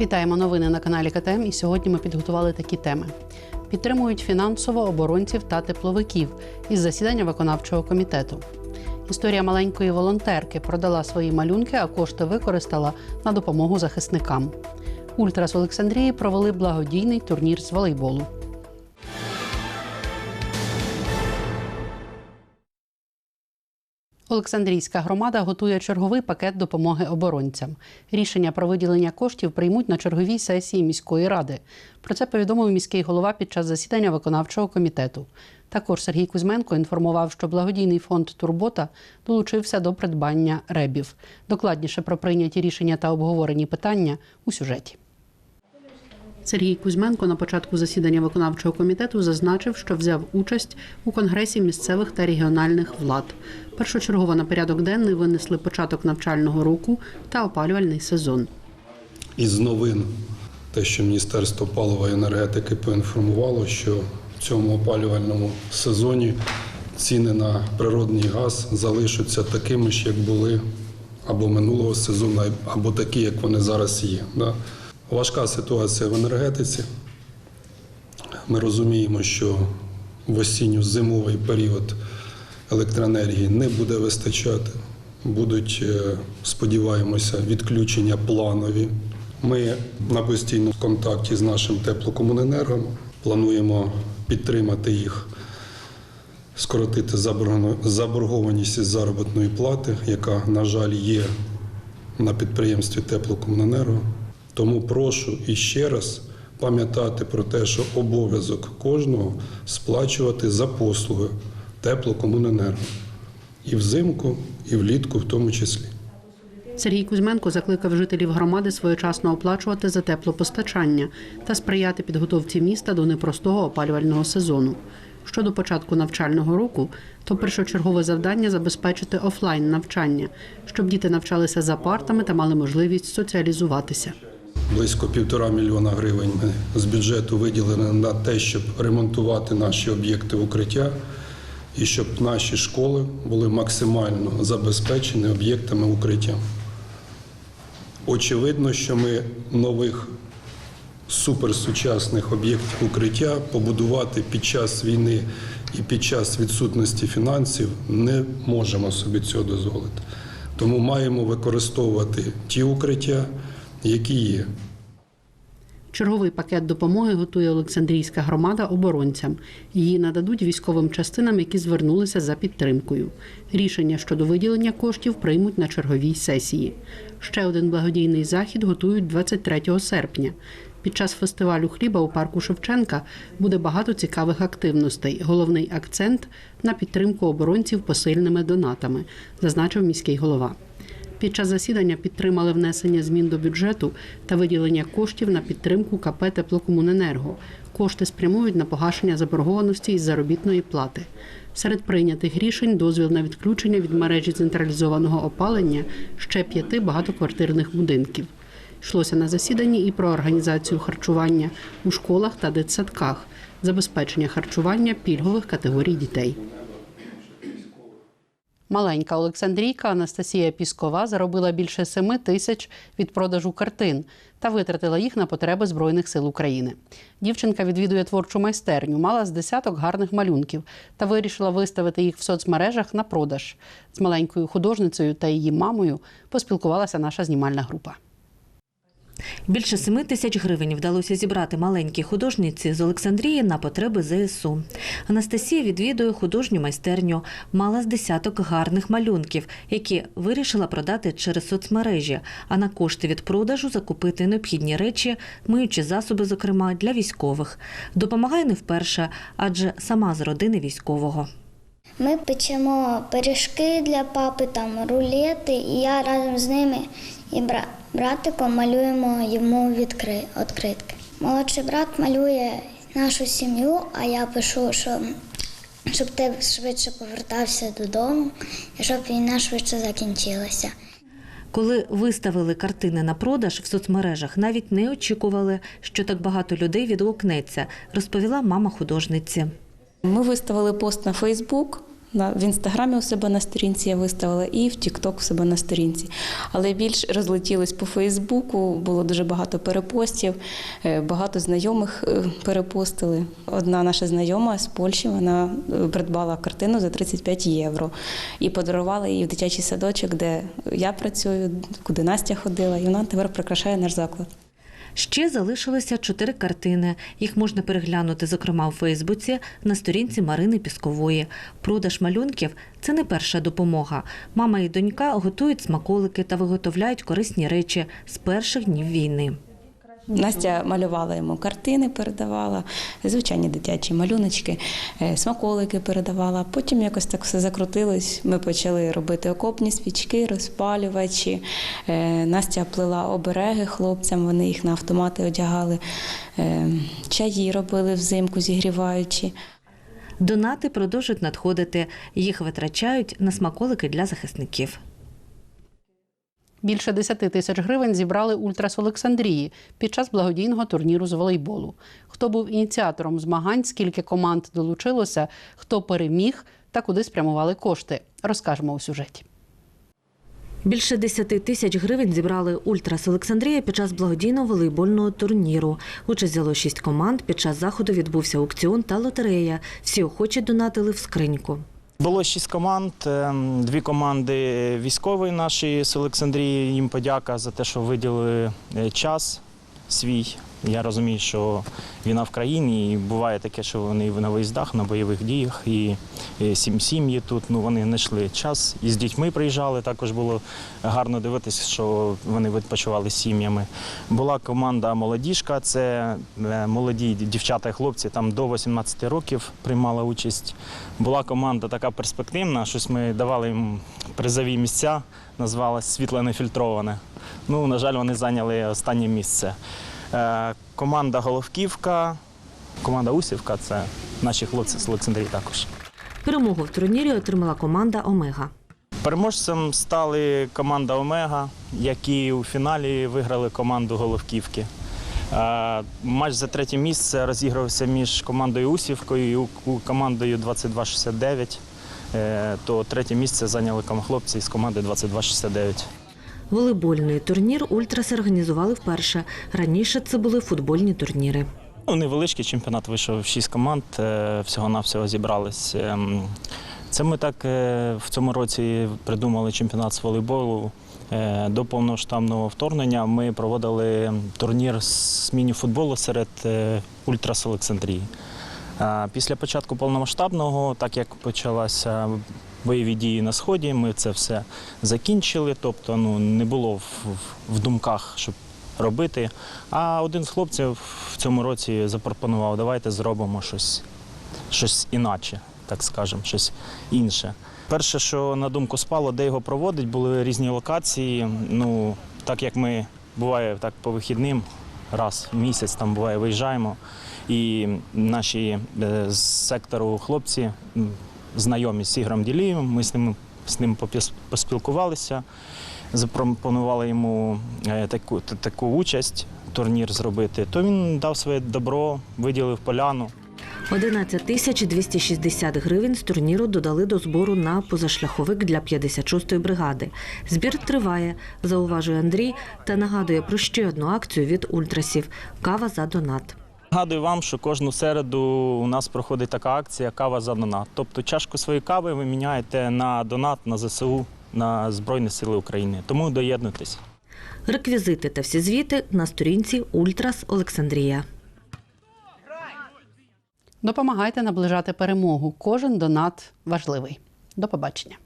Вітаємо новини на каналі КТМ. І сьогодні ми підготували такі теми: підтримують фінансово оборонців та тепловиків із засідання виконавчого комітету. Історія маленької волонтерки продала свої малюнки, а кошти використала на допомогу захисникам. Ультрас Олександрії провели благодійний турнір з волейболу. Олександрійська громада готує черговий пакет допомоги оборонцям. Рішення про виділення коштів приймуть на черговій сесії міської ради. Про це повідомив міський голова під час засідання виконавчого комітету. Також Сергій Кузьменко інформував, що благодійний фонд Турбота долучився до придбання ребів. Докладніше про прийняті рішення та обговорені питання у сюжеті. Сергій Кузьменко на початку засідання виконавчого комітету зазначив, що взяв участь у конгресі місцевих та регіональних влад. Першочергово на порядок денний винесли початок навчального року та опалювальний сезон. Із новин, те, що Міністерство палива і енергетики поінформувало, що в цьому опалювальному сезоні ціни на природний газ залишаться такими ж, як були або минулого сезону, або такі, як вони зараз є. Важка ситуація в енергетиці. Ми розуміємо, що в осінньо-зимовий період електроенергії не буде вистачати. Будуть, е, сподіваємося, відключення планові. Ми на постійному контакті з нашим теплокомуненергом плануємо підтримати їх, скоротити заборгованість із заробітної плати, яка, на жаль, є на підприємстві теплокомуненерго. Тому прошу іще раз пам'ятати про те, що обов'язок кожного сплачувати за послуги теплокомуненерго і взимку, і влітку в тому числі. Сергій Кузьменко закликав жителів громади своєчасно оплачувати за теплопостачання та сприяти підготовці міста до непростого опалювального сезону. Щодо початку навчального року, то першочергове завдання забезпечити офлайн навчання, щоб діти навчалися за партами та мали можливість соціалізуватися. Близько півтора мільйона гривень ми з бюджету виділили на те, щоб ремонтувати наші об'єкти укриття і щоб наші школи були максимально забезпечені об'єктами укриття. Очевидно, що ми нових суперсучасних об'єктів укриття побудувати під час війни і під час відсутності фінансів не можемо собі цього дозволити. Тому маємо використовувати ті укриття, які є. Черговий пакет допомоги готує Олександрійська громада оборонцям. Її нададуть військовим частинам, які звернулися за підтримкою. Рішення щодо виділення коштів приймуть на черговій сесії. Ще один благодійний захід готують 23 серпня. Під час фестивалю хліба у парку Шевченка буде багато цікавих активностей. Головний акцент на підтримку оборонців посильними донатами, зазначив міський голова. Під час засідання підтримали внесення змін до бюджету та виділення коштів на підтримку КП Теплокомуненерго. Кошти спрямують на погашення заборгованості із заробітної плати. Серед прийнятих рішень дозвіл на відключення від мережі централізованого опалення ще п'яти багатоквартирних будинків. Йшлося на засіданні і про організацію харчування у школах та дитсадках, забезпечення харчування пільгових категорій дітей. Маленька Олександрійка Анастасія Піскова заробила більше 7 тисяч від продажу картин та витратила їх на потреби Збройних сил України. Дівчинка відвідує творчу майстерню, мала з десяток гарних малюнків та вирішила виставити їх в соцмережах на продаж. З маленькою художницею та її мамою поспілкувалася наша знімальна група. Більше 7 тисяч гривень вдалося зібрати маленькій художниці з Олександрії на потреби ЗСУ. Анастасія відвідує художню майстерню, мала з десяток гарних малюнків, які вирішила продати через соцмережі, а на кошти від продажу закупити необхідні речі, миючі засоби, зокрема для військових. Допомагає не вперше, адже сама з родини військового. Ми печемо пиріжки для папи, там рулети, і я разом з ними і бра- братиком малюємо йому відкри... відкритки. Молодший брат малює нашу сім'ю, а я пишу, що щоб ти швидше повертався додому і щоб війна швидше закінчилася. Коли виставили картини на продаж в соцмережах, навіть не очікували, що так багато людей відгукнеться, розповіла мама художниці. Ми виставили пост на Фейсбук, В інстаграмі у себе на сторінці я виставила і в Тікток у себе на сторінці. Але більш розлетілось по Фейсбуку, було дуже багато перепостів, е, багато знайомих е, перепостили. Одна наша знайома з Польщі вона е, придбала картину за 35 євро і подарувала її в дитячий садочок, де я працюю, куди Настя ходила, і вона тепер прикрашає наш заклад. Ще залишилося чотири картини. Їх можна переглянути, зокрема у Фейсбуці, на сторінці Марини Піскової. Продаж малюнків це не перша допомога. Мама і донька готують смаколики та виготовляють корисні речі з перших днів війни. Настя малювала йому картини, передавала, звичайні дитячі малюночки, е, смаколики передавала. Потім якось так все закрутилось. Ми почали робити окопні свічки, розпалювачі. Е, Настя плела обереги хлопцям, вони їх на автомати одягали, Е, чаї робили взимку, зігріваючи. Донати продовжують надходити. Їх витрачають на смаколики для захисників. Більше 10 тисяч гривень зібрали ультрас Олександрії під час благодійного турніру з волейболу. Хто був ініціатором змагань, скільки команд долучилося, хто переміг та куди спрямували кошти, розкажемо у сюжеті. Більше 10 тисяч гривень зібрали Ультрас Олександрія під час благодійного волейбольного турніру. Участь взяло шість команд. Під час заходу відбувся аукціон та лотерея. Всі охочі донатили в скриньку. Було шість команд, ем, дві команди військової нашої з Олександрії. Їм подяка за те, що виділили е, час свій. Я розумію, що війна в країні, і буває таке, що вони на виїздах, на бойових діях, і сім сім'ї тут. Ну вони знайшли час. І з дітьми приїжджали. Також було гарно дивитися, що вони відпочивали з сім'ями. Була команда молодіжка, це е, молоді дівчата і хлопці там до 18 років приймала участь. Була команда така перспективна, щось ми давали їм призові місця, називалась світло нефільтроване. Ну, на жаль, вони зайняли останнє місце. Е, команда Головківка, команда Усівка це наші хлопці з Олександрії також. Перемогу в турнірі отримала команда Омега. Переможцем стали команда Омега, які у фіналі виграли команду Головківки. Е, Матч за третє місце розігрався між командою Усівкою і командою 2269. Е, То третє місце зайняли хлопці з команди 2269. Волейбольний турнір Ультраси організували вперше. Раніше це були футбольні турніри. Ну, невеличкий чемпіонат вийшов шість команд, е, всього-навсього зібрались. Ем, Це ми так е, в цьому році придумали чемпіонат з волейболу. Е, До повноштабного вторгнення ми проводили турнір з міні-футболу серед Ультрас Олександрії. Після початку повномасштабного, так як почалися бойові дії на сході, ми це все закінчили. Тобто, ну не було в, в- думках, щоб робити. А один з хлопців в цьому році запропонував, давайте зробимо щось, щось іначе, так скажемо, щось інше. Перше, що на думку спало, де його проводить, були різні локації. Ну, так як ми буває так по вихідним, раз в місяць там буває, виїжджаємо. І наші е, з сектору хлопці знайомі з Ігорем Ділієм, ми з ним, з ним поспілкувалися, запропонували йому е, таку, таку участь, турнір зробити. То він дав своє добро, виділив поляну. 11 тисяч 260 гривень з турніру додали до збору на позашляховик для 56-ї бригади. Збір триває, зауважує Андрій та нагадує про ще одну акцію від ультрасів кава за донат. Нагадую вам, що кожну середу у нас проходить така акція Кава за донат. Тобто чашку своєї кави ви міняєте на донат на ЗСУ на Збройні Сили України. Тому доєднуйтесь. Реквізити та всі звіти на сторінці Ультрас Олександрія. Допомагайте наближати перемогу. Кожен донат важливий. До побачення.